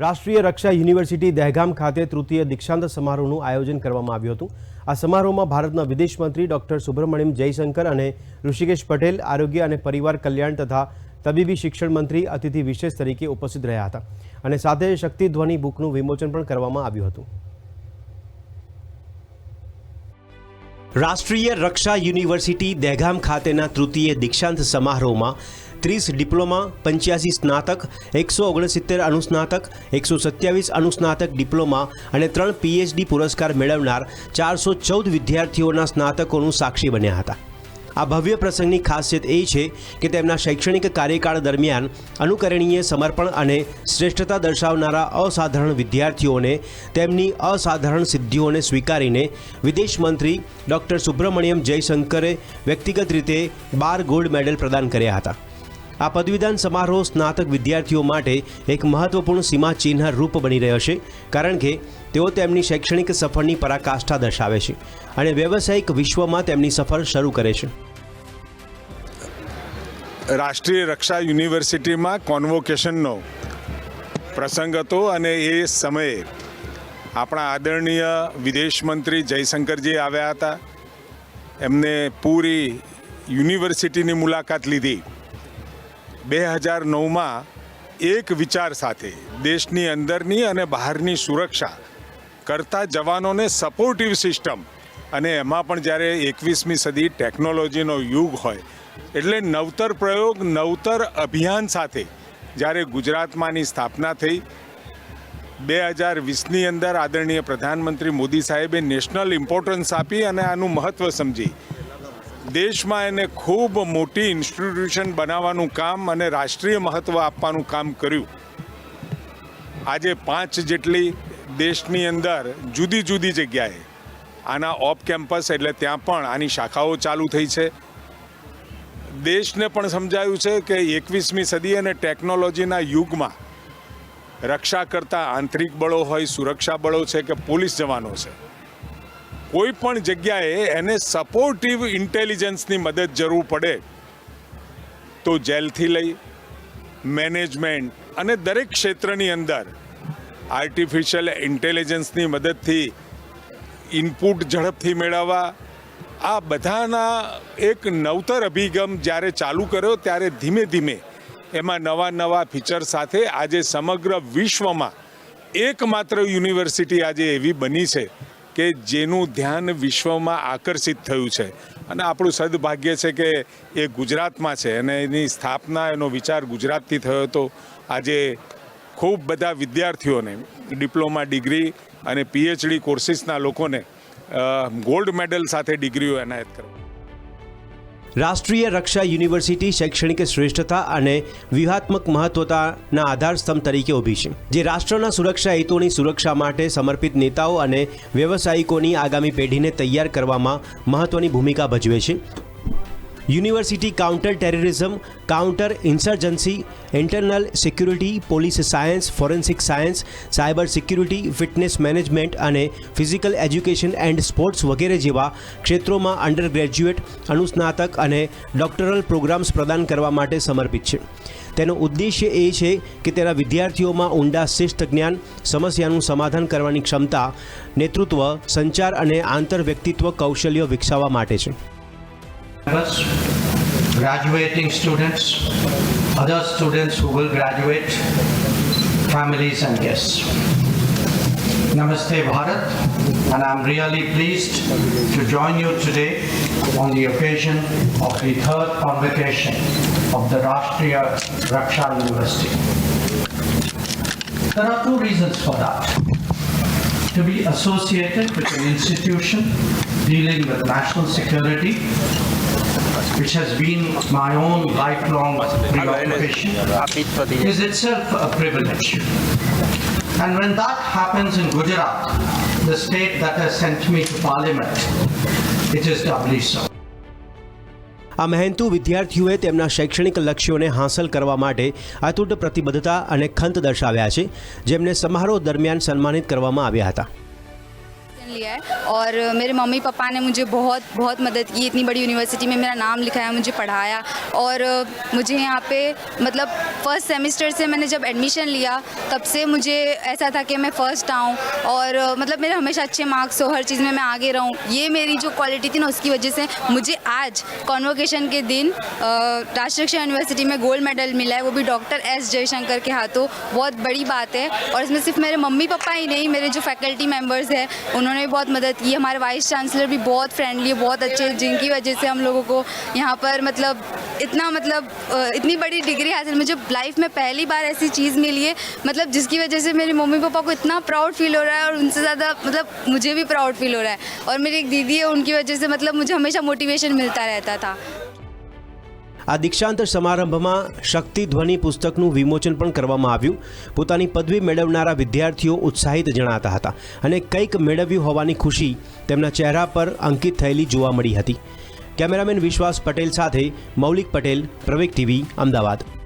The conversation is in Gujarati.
રાષ્ટ્રીય રક્ષા યુનિવર્સિટી દહેગામ ખાતે તૃતીય દીક્ષાંત સમારોહનું આયોજન કરવામાં આવ્યું હતું. આ સમારોહમાં ભારતના વિદેશ મંત્રી ડોક્ટર સુબ્રમણ્યમ જયશંકર અને ઋષિકેશ પટેલ, આરોગ્ય અને પરિવાર કલ્યાણ તથા તબીબી શિક્ષણ મંત્રી અતિથિ વિશેષ તરીકે ઉપસ્થિત રહ્યા હતા અને સાથે શક્તિ ધ્વનિ બુકનું વિમોચન પણ કરવામાં આવ્યું હતું. રાષ્ટ્રીય રક્ષા યુનિવર્સિટી દહેગામ ખાતેના તૃતીય દીક્ષાંત સમારોહમાં ત્રીસ ડિપ્લોમા, પંચ્યાસી સ્નાતક, એકસો ઓગણસિત્તેર અનુસ્નાતક, એકસો સત્યાવીસ અનુસ્નાતક ડિપ્લોમા અને ત્રણ પીએચડી પુરસ્કાર મેળવનાર ચારસો ચૌદ વિદ્યાર્થીઓના સ્નાતકોનું સાક્ષી બન્યા હતા. આ ભવ્ય પ્રસંગની ખાસિયત એ છે કે તેમના શૈક્ષણિક કાર્યકાળ દરમિયાન અનુકરણીય સમર્પણ અને શ્રેષ્ઠતા દર્શાવનારા અસાધારણ વિદ્યાર્થીઓને તેમની અસાધારણ સિદ્ધિઓને સ્વીકારીને વિદેશ મંત્રી ડૉક્ટર સુબ્રમણ્યમ જયશંકરે વ્યક્તિગત રીતે બાર ગોલ્ડ મેડલ પ્રદાન કર્યા હતા. આ પદવીદાન સમારોહ સ્નાતક વિદ્યાર્થીઓ માટે એક મહત્વપૂર્ણ સીમાચિહ્ન રૂપ બની રહ્યો છે, કારણ કે તેઓ તેમની શૈક્ષણિક સફરની પરાકાષ્ઠા દર્શાવે છે અને વ્યવસાયિક વિશ્વમાં તેમની સફર શરૂ કરે છે. રાષ્ટ્રીય રક્ષા યુનિવર્સિટીમાં કોન્વોકેશનનો પ્રસંગ હતો અને એ સમયે આપણા આદરણીય વિદેશ મંત્રી જયશંકરજી આવ્યા હતા. એમને પૂરી યુનિવર્સિટીની મુલાકાત લીધી. બે હજાર નવમાં એક વિચાર સાથે દેશની અંદરની અને બહારની સુરક્ષા કરતા જવાનોને સપોર્ટિવ સિસ્ટમ અને એમાં પણ જ્યારે એકવીસમી સદી ટેકનોલોજીનો યુગ હોય એટલે નવતર પ્રયોગ, નવતર અભિયાન સાથે જ્યારે ગુજરાતમાંની સ્થાપના થઈ, બે હજાર વીસની અંદર આદરણીય પ્રધાનમંત્રી મોદી સાહેબે નેશનલ ઇમ્પોર્ટન્સ આપી અને આનું મહત્ત્વ સમજી દેશમાં એને ખૂબ મોટી ઇન્સ્ટિટ્યુશન બનાવવાનું કામ અને રાષ્ટ્રીય મહત્ત્વ આપવાનું કામ કર્યું. આજે પાંચ જેટલી દેશની અંદર જુદી જુદી જગ્યાએ આના ઓફ કેમ્પસ એટલે ત્યાં પણ આની શાખાઓ ચાલુ થઈ છે. દેશને પણ સમજાયું છે કે એકવીસમી સદી અને ટેકનોલોજીના યુગમાં રક્ષા કરતા આંતરિક બળો હોય, સુરક્ષા બળો છે કે પોલીસ જવાનો છે. કોઈ પણ જગ્યાએ એને સપોર્ટિવ ઇન્ટેલિજન્સની મદદ જરૂર પડે તો જેલથી લઈ મેનેજમેન્ટ અને દરેક ક્ષેત્રની અંદર આર્ટિફિશિયલ ઇન્ટેલિજન્સની મદદથી ઇનપુટ ઝડપથી મેળવવા, આ બધાના એક નવતર અભિગમ જ્યારે ચાલુ કર્યો ત્યારે ધીમે ધીમે એમાં નવા નવા ફીચર સાથે આજે સમગ્ર વિશ્વમાં એકમાત્ર યુનિવર્સિટી આજે એવી બની છે. કે જેનું ધ્યાન વિશ્વમાં આકર્ષિત થયું છે. અને આપણું સદભાગ્ય છે કે એ ગુજરાતમાં છે અને એની સ્થાપના, એનો વિચાર ગુજરાતથી થયો હતો. આજે ખૂબ બધા વિદ્યાર્થીઓને ડિપ્લોમા ડિગ્રી અને પીએચડી કોર્સિસના લોકોને ગોલ્ડ મેડલ સાથે ડિગ્રીઓ એનાયત કરવા રાષ્ટ્રીય રક્ષા યુનિવર્સિટી શૈક્ષણિક શ્રેષ્ઠતા અને વ્યૂહાત્મક મહત્વતાના આધારસ્તંભ તરીકે ઊભી છે, જે રાષ્ટ્રના સુરક્ષા હિતોની સુરક્ષા માટે સમર્પિત નેતાઓ અને વ્યવસાયિકોની આગામી પેઢીને તૈયાર કરવામાં મહત્વની ભૂમિકા ભજવે છે. University counter terrorism, counter insurgency, internal security, police science, forensic science, cyber security, fitness management અને ફિઝિકલ એજ્યુકેશન એન્ડ સ્પોર્ટ્સ વગેરે જેવા ક્ષેત્રોમાં અંડર ગ્રેજ્યુએટ અનુસ્નાતક અને ડોક્ટરલ પ્રોગ્રામ્સ પ્રદાન કરવા માટે સમર્પિત છે. તેનો ઉદ્દેશ્ય એ છે કે તેના વિદ્યાર્થીઓમાં ઊંડા શિસ્ત જ્ઞાન, સમસ્યાનું સમાધાન કરવાની ક્ષમતા, નેતૃત્વ, સંચાર અને આંતરવ્યક્તિત્વ કૌશલ્યો વિકસાવવા માટે છે. Graduating students, other students who will graduate, families and guests. Namaste Bharat, and I'm really pleased to join you today on the occasion of the third convocation of the Rashtriya Raksha University. There are two reasons for that. To be associated with an institution dealing with national security, which has been my own lifelong preoccupation, is itself a privilege. And when that happens in Gujarat, the state that has sent me to parliament, it is doubly so. આ મહેનતુ વિદ્યાર્થીઓએ તેમના શૈક્ષણિક લક્ષ્યોને હાંસલ કરવા માટે અતૂટ પ્રતિબદ્ધતા અને ખંત દર્શાવ્યા છે જેમને સમારોહ દરમિયાન સન્માનિત કરવામાં આવ્યા હતા लिया है। और मेरे मम्मी पापा ने मुझे बहुत बहुत मदद की। इतनी बड़ी यूनिवर्सिटी में मेरा नाम लिखाया, मुझे पढ़ाया। और मुझे यहाँ पे मतलब फ़र्स्ट सेमेस्टर से मैंने जब एडमिशन लिया, तब से मुझे ऐसा था कि मैं फ़र्स्ट आऊँ। और मतलब मेरे हमेशा अच्छे मार्क्स हो, हर चीज़ में मैं आगे रहूँ। ये मेरी जो क्वालिटी थी ना, उसकी वजह से मुझे आज कॉन्वोकेशन के दिन राष्ट्रीय रक्षा यूनिवर्सिटी में गोल्ड मेडल मिला है। वो भी डॉक्टर एस जयशंकर के हाथों। बहुत बड़ी बात है। और इसमें सिर्फ़ मेरे मम्मी पापा ही नहीं, मेरे जो फैकल्टी मेंबर्स हैं, उन्होंने भी बहुत मदद की हमारे वाइस चांसलर भी बहुत फ्रेंडली बहुत अच्छे जिनकी वजह से हम लोगों को यहाँ पर मतलब इतना मतलब इतनी बड़ी डिग्री हासिल मुझे लाइफ में पहली बार ऐसी चीज़ मिली है। मतलब जिसकी वजह से मेरे मम्मी पापा को इतना प्राउड फील हो रहा है और उनसे ज़्यादा मतलब मुझे भी प्राउड फील हो रहा है। और मेरी एक दीदी है, उनकी वजह से मतलब मुझे हमेशा मोटिवेशन मिलता रहता था। આ દીક્ષાંત સમારંભમાં શક્તિ ધ્વનિ પુસ્તકનું વિમોચન પણ કરવામાં આવ્યું. પોતાની પદવી મેળવનારા વિદ્યાર્થીઓ ઉત્સાહિત જણાતા હતા અને કંઈક મેળવ્યું હોવાની ખુશી તેમના ચહેરા પર અંકિત થયેલી જોવા મળી હતી. કેમેરામેન વિશ્વાસ પટેલ સાથે મૌલિક પટેલ પ્રવેક ટીવી, અમદાવાદ.